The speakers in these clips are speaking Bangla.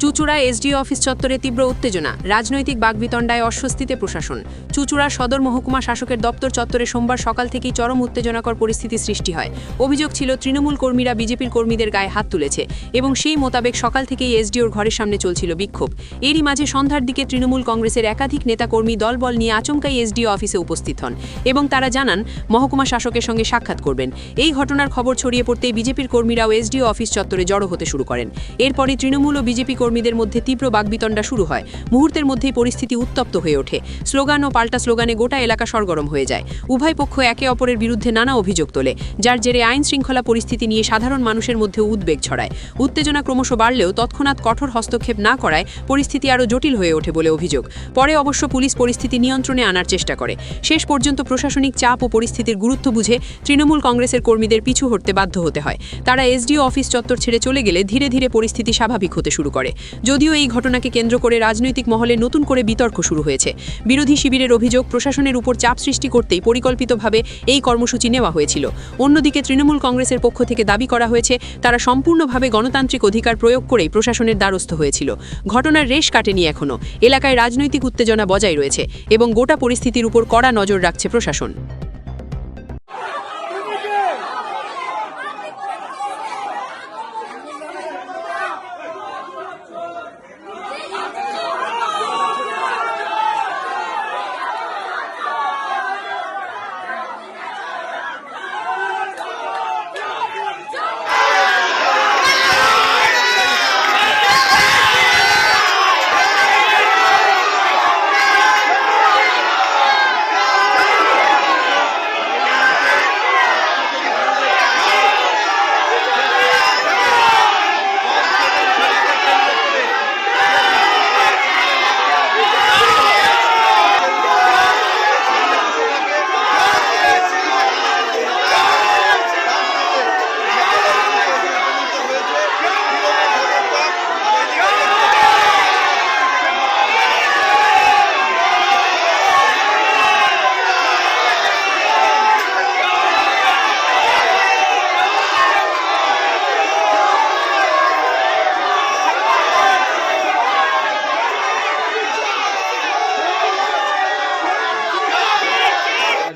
চুচুড়া এসডিও অফিস চত্বরে তীব্র উত্তেজনা। রাজনৈতিক বাগবিতণ্ডায় অস্বস্তিতে প্রশাসন। চুচুড়া সদর মহকুমা শাসকের দপ্তর চত্বরে সোমবার সকাল থেকেই চরম উত্তেজনাকর পরিস্থিতি সৃষ্টি হয়। অভিযোগ ছিল, তৃণমূল কর্মীরা বিজেপির কর্মীদের গায়ে হাত তুলেছে এবং সেই মোতাবেক সকাল থেকেই এসডিওর ঘরের সামনে চলছিল বিক্ষোভ। এরই মাঝে সন্ধ্যার দিকে তৃণমূল কংগ্রেসের একাধিক নেতাকর্মী দলবল নিয়ে আচমকাই এসডিও অফিসে উপস্থিত হন এবং তারা জানান, মহকুমা শাসকের সঙ্গে সাক্ষাৎ করবেন। এই ঘটনার খবর ছড়িয়ে পড়তেই বিজেপির কর্মীরাও এসডিও অফিস চত্বরে জড়ো হতে শুরু করেন। এরপরে তৃণমূল ও বিজেপি কর্মীদের মধ্যে তীব্র বাগবিতণ্ডা শুরু হয়। মুহূর্তের মধ্যেই পরিস্থিতি উত্তপ্ত হয়ে ওঠে। স্লোগান ও পাল্টা স্লোগানে গোটা এলাকা সরগরম হয়ে যায়। উভয় পক্ষ একে অপরের বিরুদ্ধে নানা অভিযোগ তোলে, যার জেরে আইন শৃঙ্খলা পরিস্থিতি নিয়ে সাধারণ মানুষের মধ্যে উদ্বেগ ছড়ায়। উত্তেজনা ক্রমশ বাড়লেও তৎক্ষণাৎ কঠোর হস্তক্ষেপ না করায় পরিস্থিতি আরও জটিল হয়ে ওঠে বলে অভিযোগ। পরে অবশ্য পুলিশ পরিস্থিতি নিয়ন্ত্রণে আনার চেষ্টা করে। শেষ পর্যন্ত প্রশাসনিক চাপ ও পরিস্থিতির গুরুত্ব বুঝে তৃণমূল কংগ্রেসের কর্মীদের পিছু হটতে বাধ্য হতে হয়। তারা এসডিও অফিস চত্বর ছেড়ে চলে গেলে ধীরে ধীরে পরিস্থিতি স্বাভাবিক হতে শুরু করে। যদিও এই ঘটনাকে কেন্দ্র করে রাজনৈতিক মহলে নতুন করে বিতর্ক শুরু হয়েছে। বিরোধী শিবিরের অভিযোগ প্রশাসনের উপর চাপ সৃষ্টি করতেই পরিকল্পিতভাবে এই কর্মসূচি নেওয়া হয়েছিল। অন্যদিকে তৃণমূল কংগ্রেসের পক্ষ থেকে দাবি করা হয়েছে, তারা সম্পূর্ণভাবে গণতান্ত্রিক অধিকার প্রয়োগ করেই প্রশাসনের দ্বারস্থ হয়েছিল। ঘটনার রেশ কাটেনি এখনও এলাকায় রাজনৈতিক উত্তেজনা বজায় রয়েছে এবং গোটা পরিস্থিতির উপর কড়া নজর রাখছে প্রশাসন।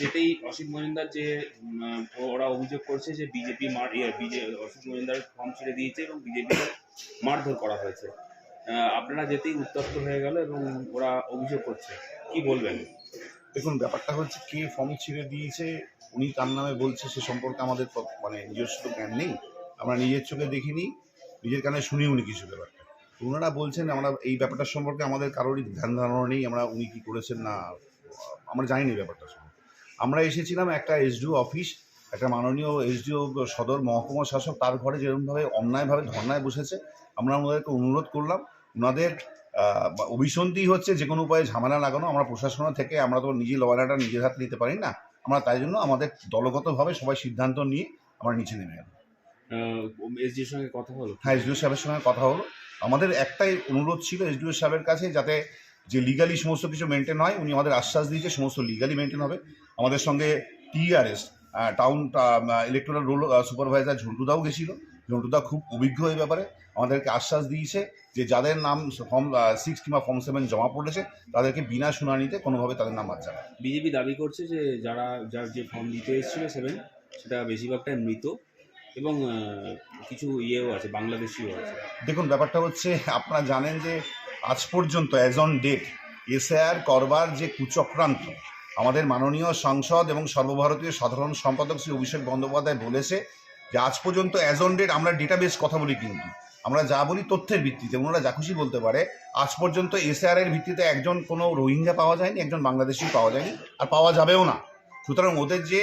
যেতেই অসিত মজুমদার যে ওরা অভিযোগ করছে যে বিজেপি মার ইয়ে বিজে, অসিত মজুমদার ফর্ম ছেড়ে দিয়েছে এবং বিজেপিকে মারধর করা হয়েছে। আপনারা যেতেই উত্তপ্ত হয়ে গেল এবং ওরা অভিযোগ করছে। কি বলবেন? দেখুন, ব্যাপারটা হচ্ছে কে ফর্ম ছিঁড়ে দিয়েছে, উনি কার নামে বলছে, সে সম্পর্কে আমাদের মানে নিজস্ব জ্ঞান নেই। আমরা নিজের চোখে দেখিনি, নিজের কানে শুনি উনি কিছু ব্যাপারটা। ওনারা বলছেন, আমরা এই ব্যাপারটা সম্পর্কে আমাদের কারোরই ধ্যান ধারণা নেই, আমরা উনি কি করেছেন না, আমরা জানি না ব্যাপারটা আমরা এসেছিলাম একটা এসডিও অফিস একটা মাননীয় এসডিও সদর মহকুমা শাসক তার ঘরে যেরকমভাবে অন্যায়ভাবে ধর্নায় বসেছে আমরা ওনাদেরকে অনুরোধ করলাম। ওনাদের অভিসন্ধি হচ্ছে যে কোনো উপায়ে ঝামেলা লাগানো আমরা প্রশাসন থেকে আমরা তো নিজে লড়াইটা নিজের হাতে নিতে পারি না আমরা তাই জন্য আমাদের দলগতভাবে সবাই সিদ্ধান্ত নিয়ে আমরা নিচে নেমে গেলাম। এসডির সঙ্গে কথা হলো? হ্যাঁ এসডিও সাহেবের সঙ্গে কথা হলো। আমাদের একটাই অনুরোধ ছিল এসডিও সাহেবের কাছে যাতে যে লিগালি সমস্ত কিছু মেনটেন হয় উনি আমাদের আশ্বাস দিয়েছে সমস্ত লিগালি মেনটেন হবে। আমাদের সঙ্গে TRS town electoral roll supervisor ঝন্টুদাও গেছিল। ঝন্টুদা খুব অভিজ্ঞ এই ব্যাপারে। আমাদেরকে আশ্বাস দিয়েছে যে যাদের নাম ফর্ম সিক্স কিংবা ফর্ম সেভেন জমা পড়েছে তাদেরকে বিনা শুনানিতে কোনোভাবে তাদের নাম বাদ যাবে বিজেপি দাবি করছে যে যারা যার যে ফর্ম দিতে এসেছিল সেভেন সেটা বেশিরভাগটাই মৃত এবং কিছু ইয়েও আছে বাংলাদেশিও আছে। দেখুন ব্যাপারটা হচ্ছে আপনারা জানেন যে আজ পর্যন্ত অ্যাজ অন ডেট এসআর করবার যে কুচক্রান্ত, আমাদের মাননীয় সংসদ এবং সর্বভারতীয় সাধারণ সম্পাদক শ্রী অভিষেক বন্দ্যোপাধ্যায় বলেছে যে আজ পর্যন্ত অ্যাজ অন ডেট আমরা ডেটাবেস কথা বলি কিন্তু। আমরা যা বলি তথ্যের ভিত্তিতে, ওনারা যা খুশি বলতে পারে, আজ পর্যন্ত এসআর এর ভিত্তিতে একজন কোনো রোহিঙ্গা পাওয়া যায়নি, একজন বাংলাদেশি পাওয়া যায়নি, আর পাওয়া যাবেও না। সুতরাং ওদের যে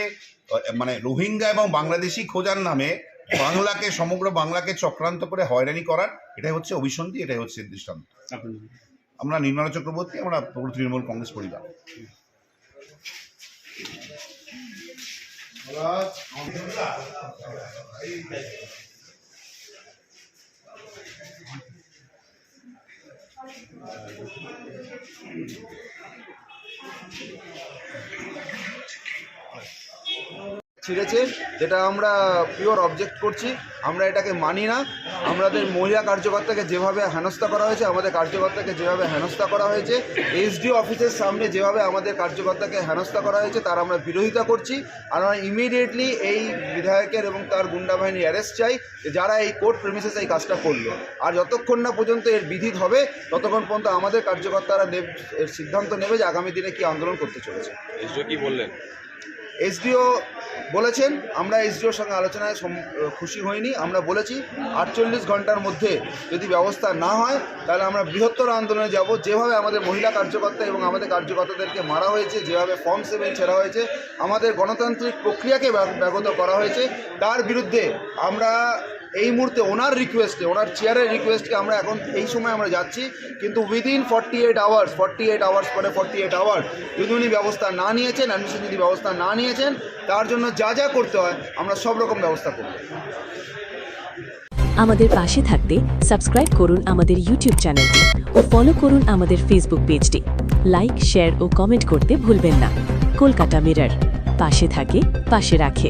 মানে রোহিঙ্গা এবং বাংলাদেশি খোঁজার নামে বাংলাকে সমগ্র বাংলাকে চক্রান্ত করে হয়রানি করার এটাই হচ্ছে অভিসন্ধি এটাই হচ্ছে দৃষ্টান্ত। আমরা নির্মলা চক্রবর্তী আমরা তৃণমূল কংগ্রেস পরিবার। ছিঁড়েছে, যেটা আমরা পিওর অবজেক্ট করছি, আমরা এটাকে মানি না। আমাদের মহিলা কার্যকর্তাকে যেভাবে হেনস্থা করা হয়েছে, আমাদের কার্যকর্তাকে যেভাবে হেনস্থা করা হয়েছে এসডিও অফিসের সামনে যেভাবে আমাদের কার্যকর্তাকে হেনস্থা করা হয়েছে, তার আমরা বিরোধিতা করছি। আর আমরা ইমিডিয়েটলি এই বিধায়কের এবং তার গুন্ডা বাহিনী অ্যারেস্ট চাই যারা এই কোর্ট প্রেমিসেস এই কাজটা করল। আর যতক্ষণ না পর্যন্ত এর বিধিত হবে, ততক্ষণ পর্যন্ত আমাদের কার্যকর্তারা নেব- এর সিদ্ধান্ত নেবে যে আগামী দিনে কি আন্দোলন করতে চলেছে। এসডিও কি বললেন? এসডিও বলেছেন, আমরা এসডিওর সঙ্গে আলোচনায় খুশি হইনি। আমরা বলেছি, আটচল্লিশ ঘণ্টার মধ্যে যদি ব্যবস্থা না হয়, তাহলে আমরা বৃহত্তর আন্দোলনে যাব। যেভাবে আমাদের মহিলা কার্যকর্তা এবং আমাদের কার্যকর্তাদেরকে মারা হয়েছে, যেভাবে ফর্ম সেভেন ছেড়া হয়েছে, আমাদের গণতান্ত্রিক প্রক্রিয়াকে ব্যাহত করা হয়েছে, তার বিরুদ্ধে আমরা এই মুহূর্তে ওনার রিকোয়েস্টে ওনার চেয়ারের রিকোয়েস্টকে আমরা এখন এই সময় আমরা যাচ্ছি, কিন্তু within forty eight hours forty eight hours পরে ফর্টি এইট আওয়ার যদি উনি ব্যবস্থা না নিয়েছেন অ্যাডমিশন যদি ব্যবস্থা না নিয়েছেন, তার জন্য যা যা করতে হয়, আমরা সব রকম ব্যবস্থা করব। আমাদের পাশে থাকতে সাবস্ক্রাইব করুন আমাদের ইউটিউব চ্যানেলটি ও ফলো করুন আমাদের ফেসবুক পেজটি লাইক শেয়ার ও কমেন্ট করতে ভুলবেন না। কলকাতা মিরর পাশে থাকে, পাশে রাখে।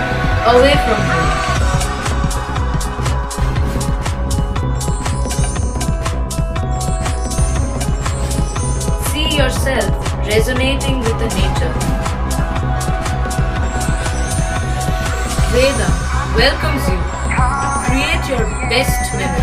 away from home. See yourself resonating with the nature. Vedam welcomes you. Create your best memories.